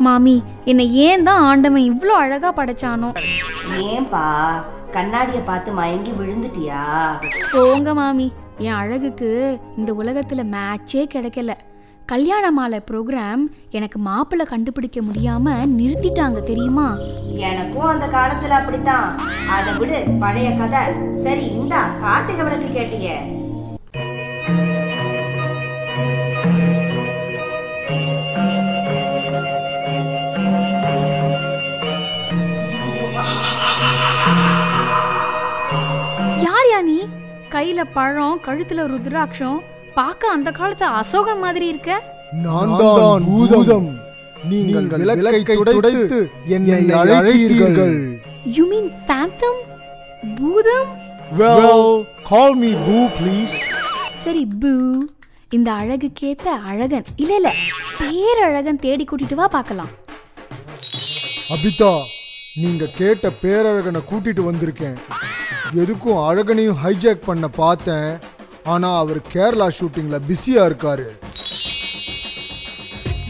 மாமி என்னை ஏன் தான் ஆண்டவன் இவ்வளோ அழகா படைச்சானோ? ஏன்பா கண்ணாடிய பார்த்து மயங்கி விழுந்துட்டியா? போங்க மாமி என் அழகுக்கு இந்த உலகத்துல மேட்சே கிடைக்கல. கல்யாண மாலை ப்ரோக்ராம் எனக்கு மாப்பிள்ளை கண்டுபிடிக்க முடியாம நிறுத்திட்டாங்க தெரியுமா? எனக்கும் அந்த காலத்துல அப்படித்தான். அதை விடு பழைய கதை. சரி இந்தா கார்த்திகை விளக்கு கேட்டியே. கையில பழம் கழுத்துல ருத்ராட்சம் பார்க்க அந்த காலத்து அசோகம் மாதிரி இருக்க? நான் தான் பூதம். நீங்கள் விளக்கை துடைத்து என்னை அழைத்தீர்கள். யூ மீன் ஃபேந்தம் பூதம்? Well call me boo please. சரி பூ இந்த அழகுக்கேத்த அழகன் இல்ல இல்ல பேரழகன் தேடி கூட்டிட்டு வா பார்க்கலாம். அபிதா நீங்க கேட்ட பேரழகனை கூட்டிட்டு வந்திருக்கேன். எதுக்கும் அழகனையும் ஹைஜாக் பண்ண பார்த்தேன். ஆனா அவர் கேரளா ஷூட்டிங்ல பிஸியா இருக்காரு.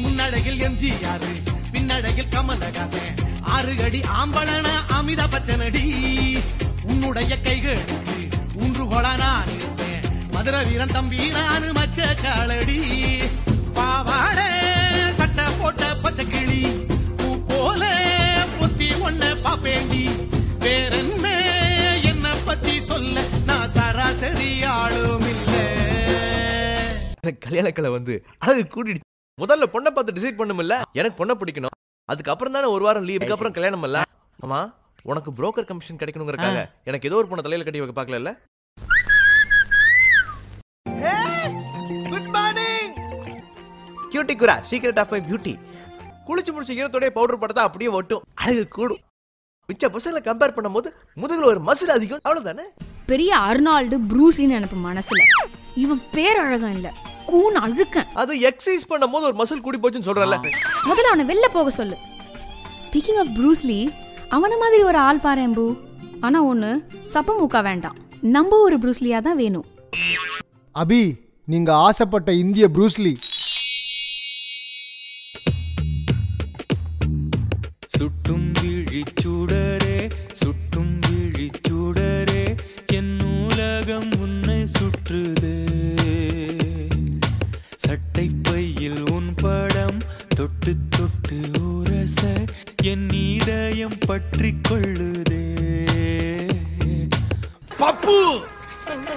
முன்னடகில் எம்ஜிஆர் பின்னடகில் கமலஹாசன். ஆறு அடி ஆம்பளன அமிதா பச்சனடி. உன்னுடைய கைகள் ஊன்றுகோல நான் மதுர வீரன் தம்பி நானு மச்ச காலடி. எனக்கு கல்யாணக்கலை வந்து அழகு கூட்டிடுச்சு. முதல்ல பொண்ணை பார்த்து டிசைட் பண்ணுமில்ல? எனக்கு பொண்ணை பிடிக்கணும். அதுக்கப்புறம் தானே ஒரு வாரம் லீவுக்கு அப்புறம் கல்யாணம் இல்ல? ஆமா உனக்கு புரோக்கர் கமிஷன் கிடைக்கணுங்கிறக்காக எனக்கு ஏதோ ஒரு பொண்ணை தலையில கட்டி வைக்க பார்க்கல குட் மார்னிங் கியூட்டி குரா சீக்ரெட் ஆஃப் மை பியூட்டி குளிச்சு முடிச்ச ஈரத்தோடய பவுடர் படுத்தா அப்படியே ஒட்டும். அழகு கூடும். மிச்ச பசங்களை கம்பேர் பண்ணும்போது முதுகுல ஒரு மசில் அதிகம். அவ்வளவுதானே? பெரிய அர்னால்டு ப்ரூஸ்லின்னு எனக்கு மனசுல. இவன் பேரழகன் இல்ல. கூன் அழுக்கன். அது எக்ஸசைஸ் பண்ணும்போது ஒரு மசில் கூடி போச்சுன்னு சொல்றல முதல்ல அவனை வெளில போக சொல்லு. ஸ்பீக்கிங் ஆஃப் ப்ரூஸ்லி அவன மாதிரி ஒரு ஆள் பாரேன் பூ ஆனா ஒண்ணு சப்ப மூக்கா வேண்டாம். நம்ம ஒரு ப்ரூஸ்லியா தான் வேணும். அபி நீங்க ஆசைப்பட்ட இந்திய ப்ரூஸ்லி சுட்டும் விழிச்சுடரே சுட்டும் விழிச்சுடரே என் நூலகம் உன்னை சுற்றுதே. சட்டை பையில் உன் படம் தொட்டு தொட்டு உரச என் இதயம் பற்றி கொள்ளுதே. பப்பு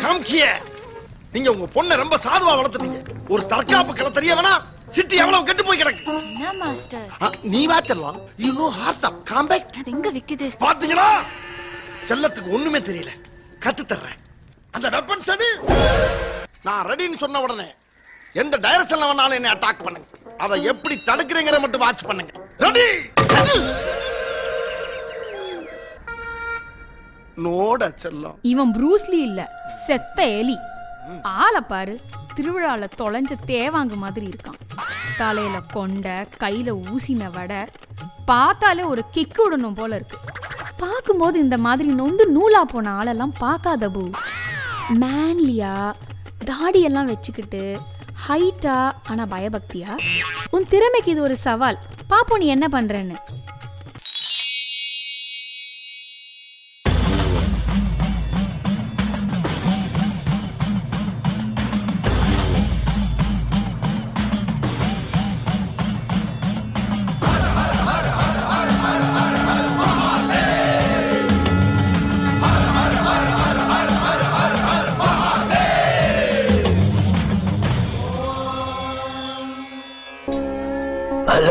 காம்கிய நீங்க உங்க பொண்ணை ரொம்ப சாதுவா வளர்த்துறீங்க ஒரு தற்காப்பு கலை தெரிய வேணா சிட்டி எவ்வளவு கெட்டு போய் கிடக்கு? நீ வாச்சலாம் you know heart of compact அது எங்க விக்குது? பாத்தீங்களா? செல்லத்துக்கு ஒண்ணுமே தெரியல. கத்து தர்றேன். அந்த வெப்பன்ஸ் எடு. நான் ரெடின்னு சொன்ன உடனே எந்த டைரக்ஷன்ல வேணாலும் என்னை அட்டாக் பண்ணுங்க. அதை எப்படி தடுக்கிறீங்கிற மட்டும் வாட்ச் பண்ணுங்க. ரெடி நோட செல்லம். இவன் ப்ரூஸ்லி இல்ல செத்த எலி. ஆளை பாரு திருவிழால தொலைஞ்ச தேவாங்கு மாதிரி இருக்கான். தலையில கொண்ட கையில ஊசின வடை பார்த்தாலே ஒரு கிக்கு விடணும் போல இருக்கு. பார்க்கும்போது இந்த மாதிரி நொந்து நூலா போன ஆளெல்லாம் பார்க்காத பூ. மேன்லியா தாடியெல்லாம் வச்சுக்கிட்டு ஹைட்டா ஆனா பயபக்தியா? உன் திறமைக்கு இது ஒரு சவால். பாப்போம் நீ என்ன பண்றேன்னு.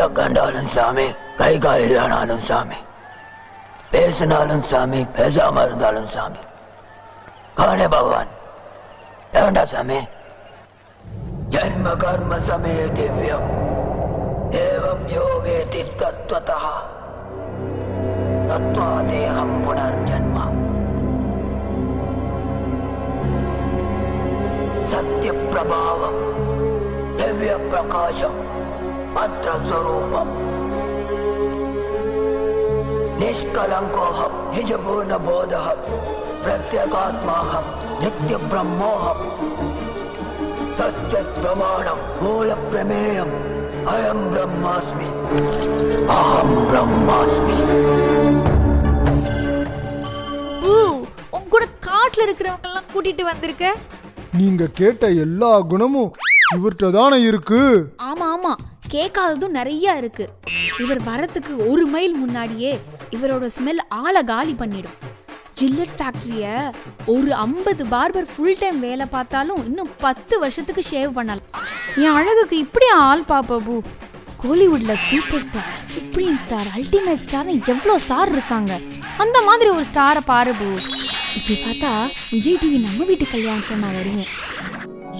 பல்ல கண்டாலும் சாமி கை கால் இல்லைனாலும் சாமி பேசினாலும் சாமி பேசாம இருந்தாலும் சாமி காணே பகவான் ஏண்டா சாமி ஜன்ம கர்ம சமய திவ்யம் ஏவம் யோ வேதி தத்வதா தத்வா தேகம் புனர்ஜன்ம சத்ய பிரபாவம் திவ்ய பிரகாசம் மந்திரஸ்வரூபம் நிஷ்கலங்கோகம் ஹிஜபூர்ண போதகம் பிரத்யகாத்மாகம் நித்திய பிரம்மோகம் சத்திய பிரமாணம் மூல பிரமேயம் அயம் பிரம்மாஸ்மி. அகம் பிரம்மாஸ்மி. கூட காட்டுல இருக்கிறவங்க எல்லாம் கூட்டிட்டு வந்திருக்க? நீங்க கேட்ட எல்லா குணமும் இவர்கிட்ட தானே இருக்கு கேட்காததும் நிறைய இருக்கு. இவர் வரத்துக்கு ஒரு மைல் முன்னாடியே இவரோட ஸ்மெல் ஆளை காலி பண்ணிடும். ஜில்லட் ஃபேக்டரிய ஒரு ஐம்பது பார்பர் ஃபுல் டைம் வேலை பார்த்தாலும் இன்னும் பத்து வருஷத்துக்கு ஷேவ் பண்ணலாம். என் அழகுக்கு இப்படி ஆள் பாப்ப பூ. கோலிவுட்ல super star supreme star ultimate ஸ்டார்னு எவ்வளோ ஸ்டார் இருக்காங்க. அந்த மாதிரி ஒரு ஸ்டாரை பாரு பூ. இப்படி பார்த்தா விஜய் டிவி நம்ம வீட்டு கல்யாணத்துல நான் வருவேன்.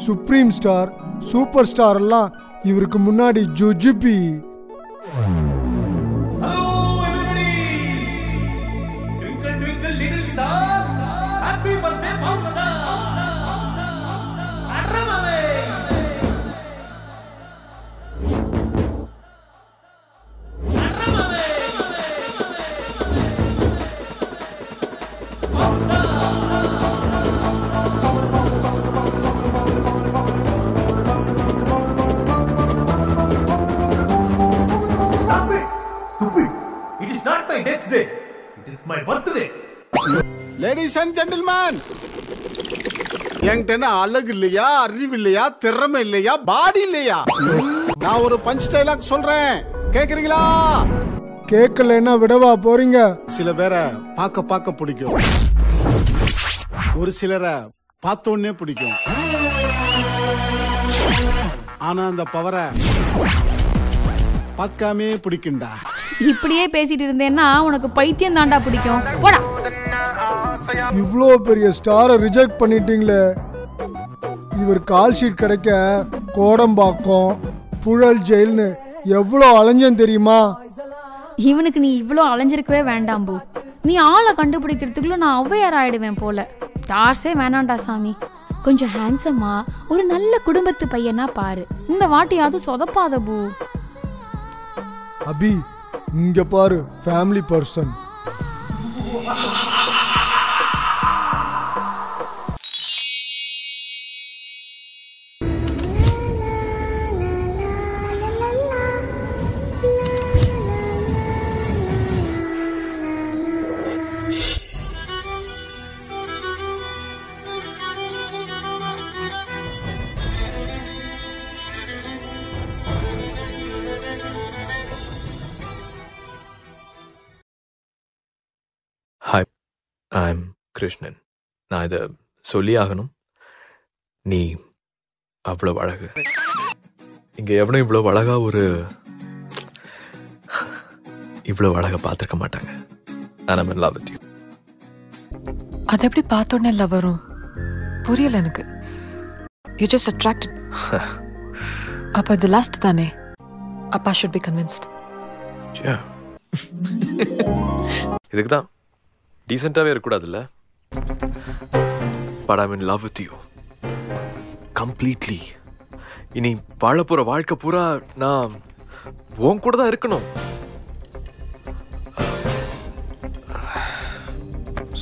சுப்ரீம் ஸ்டார் சூப்பர் ஸ்டார் எல்லாம் இவருக்கு முன்னாடி ஜுஜுபி. லேடிஸ் அண்ட் ஜென்டில்மேன் என்கிட்ட அழகு இல்லையா அறிவு இல்லையா திறமை இல்லையா பாடி இல்லையா நான் ஒரு பஞ்ச் டைலாக் சொல்றேன். கேக்குறீங்களா? கேட்கலன்னா விடவா போறீங்க. சில பேரை பார்க்க பார்க்க பிடிக்கும். ஒரு சிலரை பார்த்த உடனே பிடிக்கும். ஆனா அந்த பவரை பார்க்காமே பிடிக்கும்டா. இப்படியே பேசிட்டு இருந்தேன்னா உனக்கு பைத்தியம் தாண்டா பிடிக்கும். போடா. இவ்வளோ பெரிய ஸ்டாரை ரிஜெக்ட் பண்ணிட்டீங்களே. இவர் கால் ஷீட் கிடைக்க கோடம்பாக்கம் புழல் ஜெயில்னு எவ்வளோ அலைஞ்சேன் தெரியுமா? இவனுக்கு நீ இவ்வளோ அலைஞ்சிருக்கவே வேண்டாம் பூ. நீ ஆளை கண்டுபிடிக்கிறதுக்குள்ள நான் ஔவையார் ஆயிடுவேன் போல. ஸ்டார்ஸே வேணாண்டா சாமி. கொஞ்சம் ஹேண்ட்ஸமா ஒரு நல்ல குடும்பத்து பையனா பாரு. இந்த வாட்டியாவது சொதப்பாத பூ. அபி இங்க பாரு ஃபேமிலி பர்சன் ஐம் கிருஷ்ணன் நான் இதை சொல்லி ஆகணும் நீ அவ்வளவு அழகு. இங்க எவனும் இவ்வளவு அழகா ஒரு இவ்வளவு அழகா பார்த்திருக்க மாட்டாங்க. நான் லவ் வித் யூ அது எப்படி பார்த்தோன்னே லவ் வரும்? புரியல எனக்கு. யூ ஜஸ்ட் அட்ராக்டட் அப்போ இது லாஸ்ட் தானே? அப்பா ஷுட் பி கன்வின்ஸ்ட் இதுக்கு தான் டீசெண்டாகவே இருக்கக்கூடாதுல்ல? But I'm in love with you completely இனி வாழ போகிற வாழ்க்கை பூரா நான் உன் கூட தான் இருக்கணும்.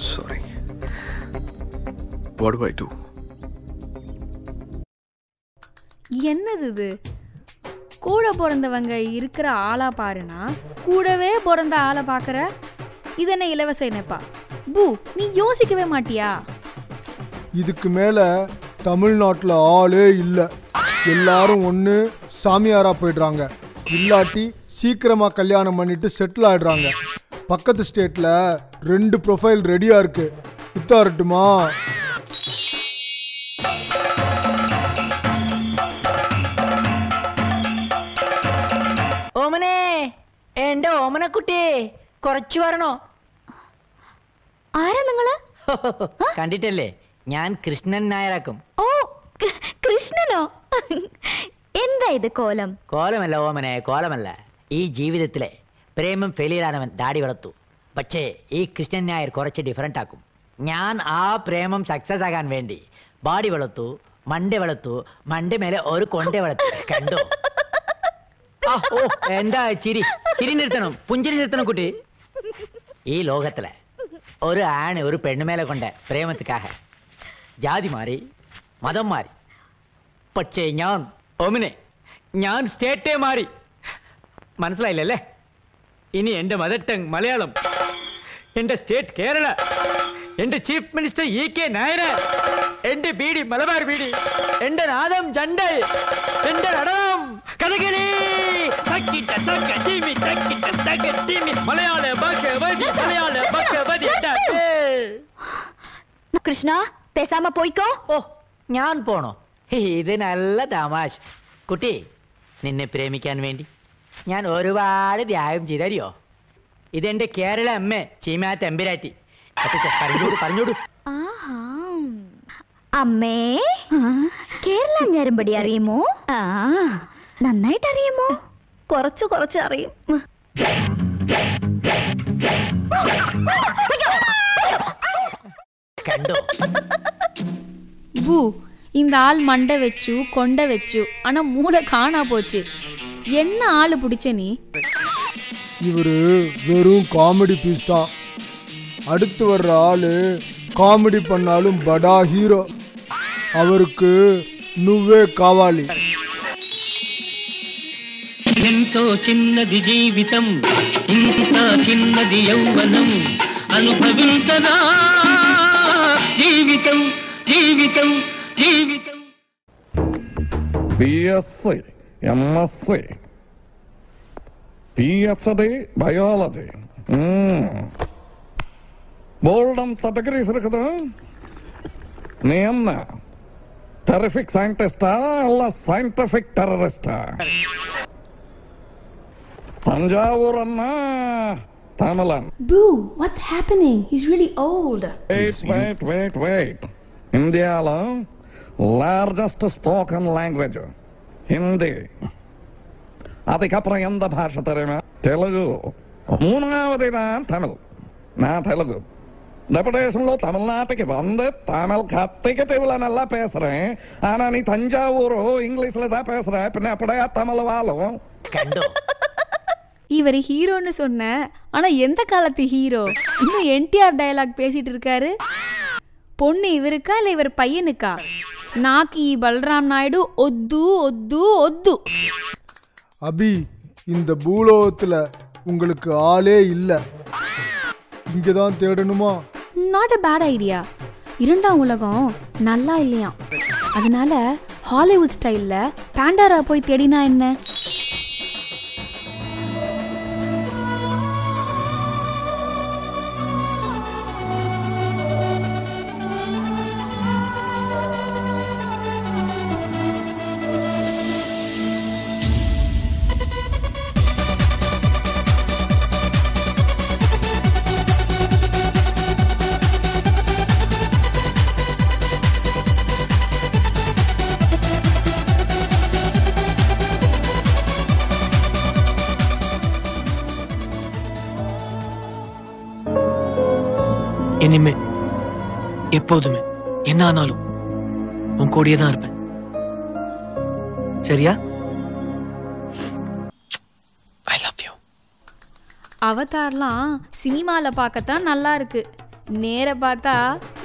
சாரி வாட் ஐ டூ என்னது இது? கூட பிறந்தவங்க இருக்கிற ஆளா பாருனா? கூடவே பிறந்த ஆளை பார்க்குற? இது என்ன இலவச இணைப்பா? பூ நீ யோசிக்கவே மாட்டியா இதுக்கு மேல தமிழ்நாட்டில் ஆளே இல்லை எல்லாரும் ஒன்று சாமியாரா போயிடுறாங்க இல்லாட்டி சீக்கிரமா கல்யாணம் பண்ணிட்டு செட்டில் ஆயிடுறாங்க பக்கத்து ஸ்டேட்ல ரெண்டு ப்ரொஃபைல் ரெடியா இருக்கு இத்தாரட்டுமா ഓമനെ എന്റെ ഓമനക്കുട്ടി കുറച്ചു വരണോ ആരാ നിങ്ങൾ? കണ്ടിട്ടല്ലേ? ഞാൻ കൃഷ്ണൻ നായരാക്കും. ഓ കൃഷ്ണനോ? എന്താ ഇത് കോലം? കോലമല്ല ഓമനെ കോലമല്ല. ഈ ജീവിതത്തിലെ പ്രേമം ഫെയിലിയറാനവൻ ഡാഡി വളർത്തു. പക്ഷേ ഈ കൃഷ്ണൻ നായർ കുറച്ച് ഡിഫറന്റ് ആക്കും. ഞാൻ ആ പ്രേമം സക്സസ് ആകാൻ വേണ്ടി ബാഡി വളർത്തു മണ്ട വളർത്തു മണ്ട മേലെ ഒരു കൊണ്ട വളർത്തു. കണ്ടോ? ഓ എന്താ ചിരി? ചിരി നിർത്തണം പുഞ്ചിരി നിർത്തണം കുട്ടി. ഈ ലോകത്തിലെ ஒரு ஆண் ஒரு பெண்ணு மேல கொண்ட பிரேமத்துக்காக ஜாதி மாறி மதம் மாறி പക്ഷേ ഞാൻ ഒമിനെ ഞാൻ സ്റ്റേറ്റേ മാറി മനസ്സിലായില്ലല്ലേ ഇനി എൻ്റെ മദർ ടങ് മലയാളം എൻ്റെ സ്റ്റേറ്റ് കേരള എൻ്റെ chief minister E K Nair എൻ്റെ ബീഡി മലബാർ ബീഡി എൻ്റെ നാദം ചണ്ട എൻ്റെ നടനം കഥകളി മലയാള ഭാഷ മലയാള കൃഷ്ണ പേസാമ പോയിക്കോ? ഓ ഞാൻ പോണോ? ഇത് നല്ല തമാശ. കുട്ടി നിന്നെ പ്രേമിക്കാൻ വേണ്ടി ഞാൻ ഒരുപാട് ത്യാഗം ചെയ്തറിയോ ഇതെന്റെ കേരള അമ്മ ചീമാ എമ്പിരാറ്റി പറഞ്ഞോടു പറഞ്ഞോടു ആഹാ. അമ്മേ കേരള ഞരമ്പടി അറിയുമോ? ആ. നന്നായിട്ട് അറിയുമോ കുറച്ച് കുറച്ച് അറിയും. కണ്ടో பூ இந்த ஆள் மண்டை வச்சு கொண்ட வச்சு ஆனா மூளை காணா போச்சு. என்ன ஆளு பிடிச்ச நீ? இவரு வெறும் காமெடி பீஸ் தான். அடுத்து வர்ற ஆளு காமெடி பண்ணாலும் படா ஹீரோ அவருக்கு நுவே కావాలి ఎంతో చిన్నది జీవితం ఇంత చిన్నది యౌవనం అనుభవించదా జీవితం జీవితం జీవితం బిఎస్సి ఎంఎస్సి పిహెచ్డి బయాలజీ బోల్డ్ అంత ಡಿಗ್ರೀಸ್ இருக்குது ನೀ என்ன ಟೆರಿಫಿಕ್ ಸೈಂಟಿಸ್ಟಾ ಅಲ್ಲ ಸೈಂಟಿಫಿಕ್ ಟೆರರಿಸ್ಟಾ ತಂಜಾವೂರನ್ನ Pamela. Boo, what's happening? He's really old. Wait, wait, wait, wait. ఇండియాలో లార్జెస్ట్ స్పోకన్ లాంగ్వేజ్ హిందీ அதுக்கப்புறம் எந்த பாஷை தெரியுமா தெலுங்கு மூணாவதுனா தமிழ் நான் தெலுங்கு டெபுடேஷன்ல தமிழ்நாட்டுக்கு வந்து தமிழ் கத்திக்கிட்டு இவ்வளவு நல்லா பேசுறேன் ஆனா நீ தஞ்சாவூர் இங்கிலீஷ்ல தான் பேசுற பின்ன அப்படியே தமிழ் வாழும் இவர் ஹீரோன்னு சொன்ன ஆனா எந்த காலத்து ஹீரோ? இன்னும் என்டிஆர் டயலாக் பேசிட்டு இருக்காரு? பொண்ணு இவருக்கா இல்ல இவர் பையனுக்கா? நாக்கி பல்ராம் நாயுடு ஒத்து ஒத்து ஒத்து. அபி இந்த பூலோகத்துல உங்களுக்கு ஆளே இல்ல. இங்க தான் தேடணுமா? நாட் அ பேட் ஐடியா இரண்டாம் உலகம் நல்லா இல்லையா அதனால ஹாலிவுட் ஸ்டைல்ல பாண்டாரா போய் தேடினா என்ன? என்ன ஆனாலும் உன் கூடயே தான் இருப்பேன். சரியா? அவதார்லாம் சினிமாவில் பார்க்கத்தான் நல்லா இருக்கு. நேர பார்த்தா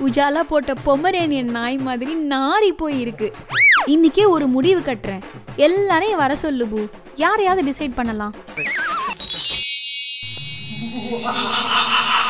உஜாலா போட்ட பொமரேனியன் நாய் மாதிரி நாரி போய் இருக்கு. இன்னைக்கே ஒரு முடிவு கட்டுறேன். எல்லாரையும் வர சொல்லு பூ. யாரையாவது டிசைட் பண்ணலாம்.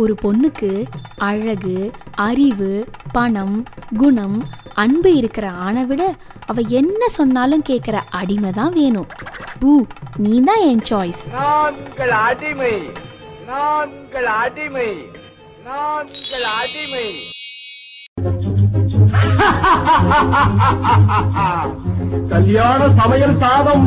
ஒரு பொண்ணுக்கு அழகு அறிவு பணம் குணம் அன்பு இருக்கிற ஆணை விட அவ என்ன சொன்னாலும் கேட்குற அடிமை தான் வேணும். பூ நீ தான் என் சாய்ஸ் நான் உங்கள் அடிமை. நான் உங்கள் அடிமை. நான் உங்கள் அடிமை. கல்யாண சமையல் சாதம்.